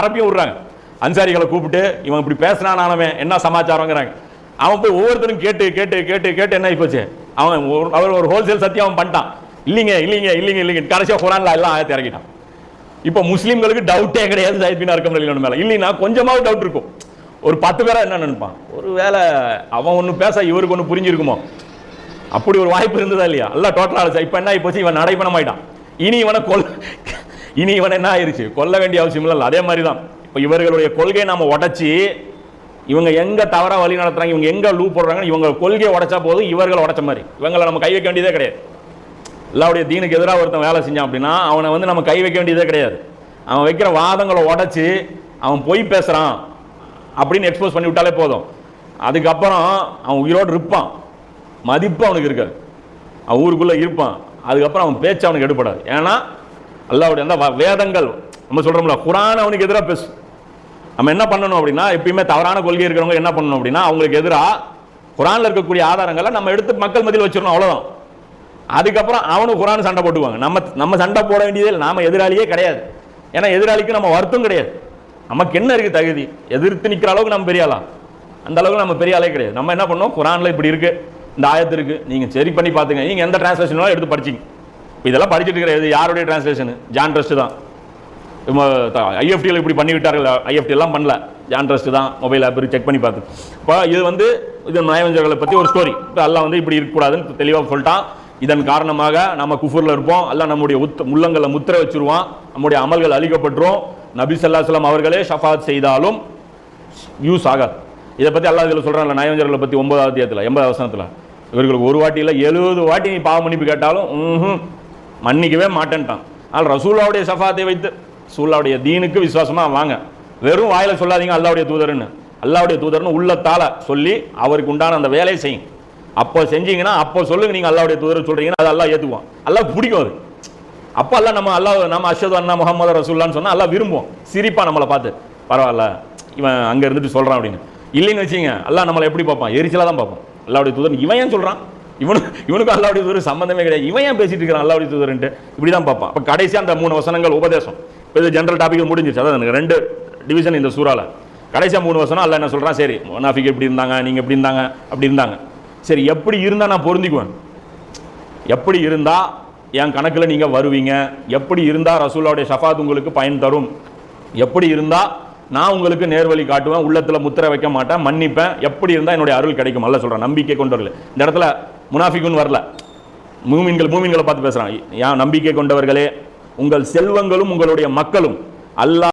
பரப்பியும் விடுறாங்க. அன்சாரிகளை கூப்பிட்டு இவன் இப்படி பேசினானவன் என்ன சமாச்சாரங்கிறாங்க. அவன் போய் ஒவ்வொருத்தரும் கேட்டு கேட்டு கேட்டு கேட்டு என்ன ஆயிப்போச்சு? அவன் அவர் ஒரு ஹோல்சேல் சத்தியம் அவன் பண்ணிட்டான். இல்லைங்க இல்லைங்க இல்லைங்க இல்லைங்க. கடைசியாக குரான்ல எல்லாம் ஆயத்தை இறக்கிட்டான். இப்போ முஸ்லீம்களுக்கு டவுட்டே கிடையாது சைத் பின் அர்க்கம் ரலியல்லாஹு மேலே. இல்லைன்னா கொஞ்சமாவது டவுட் இருக்கும். ஒரு பத்து பேரா என்ன நினைப்பான்? ஒரு வேலை அவன் ஒன்று பேச இவருக்கு ஒன்று புரிஞ்சிருக்குமோ? அப்படி ஒரு வாய்ப்பு இருந்ததா இல்லையா? எல்லாம் டோட்டலாக இப்போ என்ன ஆயிப்போச்சு? இவன் நடைபெணம் ஆயிட்டான் இனி இவனை கொல் இனி இவன் என்ன ஆயிருச்சு? கொல்ல வேண்டிய அவசியம் இல்லை அதே மாதிரி தான் இப்போ இவர்களுடைய கொள்கையை நம்ம உடச்சி இவங்க எங்கே தவறா வழி நடத்துறாங்க இவங்க எங்கே லூ போடுறாங்க இவங்க கொள்கையை உடைச்சா போதும் இவர்கள் உடச்ச மாதிரி. இவங்களை நம்ம கை வைக்க வேண்டியதே கிடையாது. அல்லாவுடைய தீனுக்கு எதிராக ஒருத்தன் வேலை செஞ்சான் அப்படின்னா அவனை வந்து நம்ம கை வைக்க வேண்டியதே கிடையாது. அவன் வைக்கிற வாதங்களை உடச்சி அவன் பொய் பேசுகிறான் அப்படின்னு எக்ஸ்போஸ் பண்ணி விட்டாலே போதும். அதுக்கப்புறம் அவன் உயிரோடு இருப்பான். மதிப்பு அவனுக்கு இருக்காது. அவன் ஊருக்குள்ளே இருப்பான். அதுக்கப்புறம் அவன் பேச்சு அவனுக்கு எடுப்படாது ஏன்னா அல்லாவுடைய அந்த வேதங்கள் நம்ம சொல்கிறோம்ல குரான் அவனுக்கு எதிராக பேசும் நம்ம என்ன பண்ணணும் அப்படின்னா எப்பயுமே தவறான கொள்கை இருக்கிறவங்க என்ன பண்ணணும் அப்படின்னா அவங்களுக்கு எதிராக குரானில் இருக்கக்கூடிய ஆதாரங்களை நம்ம எடுத்து மக்கள் மத்தியில் வச்சிடணும் அவ்வளோதான் அதுக்கப்புறம் அவனும் குரான் சண்டை போட்டுக்குவாங்க. நம்ம நம்ம சண்டை போட வேண்டியதே இல்லை எதிராளியே கிடையாது. ஏன்னா எதிராளிக்கு நம்ம வருத்தம் கிடையாது. நமக்கு என்ன இருக்குது தகுதி? எதிர்த்து நிற்கிற அளவுக்கு நம்ம பெரிய ஆளா? அந்த அளவுக்கு நம்ம பெரிய ஆளே கிடையாது. நம்ம என்ன பண்ணோம் குரானில் இப்படி இருக்குது இந்த ஆயத்து இருக்குது நீங்கள் சரி பண்ணி பார்த்துங்க. நீங்கள் எந்த டிரான்ஸ்லேஷனாலும் எடுத்து படிச்சிங்க. இதெல்லாம் படிச்சுட்டு இருக்கிற இது யாருடைய டிரான்ஸ்லேஷன் ஜான் ட்ரஸ்ட் தான். ஐஎஃப்டியில் இப்படி பண்ணி விட்டார்கள் ஐஎஃப்டி எல்லாம் பண்ணல. ஜான் ட்ரஸ்ட் தான் மொபைல் ஆப் செக் பண்ணி பார்த்து. இப்போ இது வந்து இது நயவஞ்சர்களை பற்றி ஒரு ஸ்டோரி இப்போ எல்லாம் வந்து இப்படி இருக்கக்கூடாதுன்னு தெளிவாக சொல்லிட்டான். இதன் காரணமாக நம்ம குஃபூரில் இருப்போம். எல்லாம் நம்முடைய உத் முள்ளங்களை முத்திரை வச்சுருவான். நம்முடைய அமல்கள் அழிக்கப்பட்டுரும். நபி சலாம் அவர்களே ஷஃபாத் செய்தாலும் யூஸ் ஆகாது. இதை பற்றி அல்லாஹ் இதில் சொல்கிறாங்க நயவஞ்சர்களை பற்றி ஒன்பதாவது தேதியில் எண்பது அவசரத்தில் இவர்களுக்கு ஒரு வாட்டி இல்லை எழுபது வாட்டி நீ பாவ மன்னிப்பு கேட்டாலும் ம்ஹும், மன்னிக்கவே மாட்டேன்ட்டான். ஆனால் ரசூல்லாவுடைய சஃபாத்தை வைத்து ரசூல்லாவுடைய தீனுக்கு விசுவாசமாக வாங்க. வெறும் வாயில் சொல்லாதீங்க அல்லாவுடைய தூதர்னு. அல்லாவுடைய தூதர்னு உள்ளத்தால சொல்லி அவருக்கு உண்டான அந்த வேலையை செய்யும் அப்போ செஞ்சீங்கன்னா அப்போ சொல்லுங்க நீங்கள் அல்லாவுடைய தூதர் சொல்கிறீங்கன்னா அது அல்லாஹ் ஏத்துக்குவான். பிடிக்கும் அது. அப்போ அல்லாஹ் நம்ம அல்லா நம்ம அஷத் அண்ணா முகமது ரசூல்லான்னு சொன்னால் எல்லாம் விரும்புவோம் சிரிப்பாக நம்மளை பார்த்து. பரவாயில்ல இவன் அங்கே இருந்துட்டு சொல்கிறான் அப்படின்னு. இல்லைன்னு வச்சுங்க எல்லாம் நம்மளை எப்படி பார்ப்பான்? எரிச்சலாக தான் பார்ப்போம் அல்லாவுடைய தூதர் இவன் ஏன் சொல்கிறான் இவனு இவனுக்கும் அல்லாவுடைய தூதர் சம்பந்தமே கிடையாது. இவன் ஏன் பேசிட்டு இருக்கிறான் அல்லாவுடைய தூதர்ன்ட்டு? இப்படி தான் பார்ப்பான். இப்போ கடைசியாக அந்த மூணு வசனங்கள் உபதேசம். இப்போ இது ஜென்ரல் டாபிக் முடிஞ்சிச்சு அதான் எனக்கு ரெண்டு டிவிஷன் இந்த சூறால. கடைசியாக மூணு வசனம் அல்ல என்ன சொல்கிறான் சரி முனாஃபிக் எப்படி இருந்தாங்க? நீங்கள் எப்படி இருந்தாங்க? அப்படி இருந்தாங்க. சரி எப்படி இருந்தால் நான் பொருந்திக்குவேன்? எப்படி இருந்தால் என் கணக்கில் நீங்கள் வருவீங்க? எப்படி இருந்தால் ரசூலாவுடைய ஷஃபாத் உங்களுக்கு பயன் தரும்? எப்படி இருந்தால் நான் உங்களுக்கு நேர்வழி காட்டுவேன்? உள்ளத்தில் முத்திரை வைக்க மாட்டேன் மன்னிப்பேன். எப்படி இருந்தால் என்னுடைய அருள் கிடைக்கும்? அல்ல சொல்கிறேன் நம்பிக்கை கொண்டு வரல இந்த இடத்துல முனாஃபிக்குன்னு வரல. மூமின்கள் மூமின்களை பார்த்து பேசுகிறாங்க யா நம்பிக்கை கொண்டவர்களே உங்கள் செல்வங்களும் உங்களுடைய மக்களும் அல்லாஹ்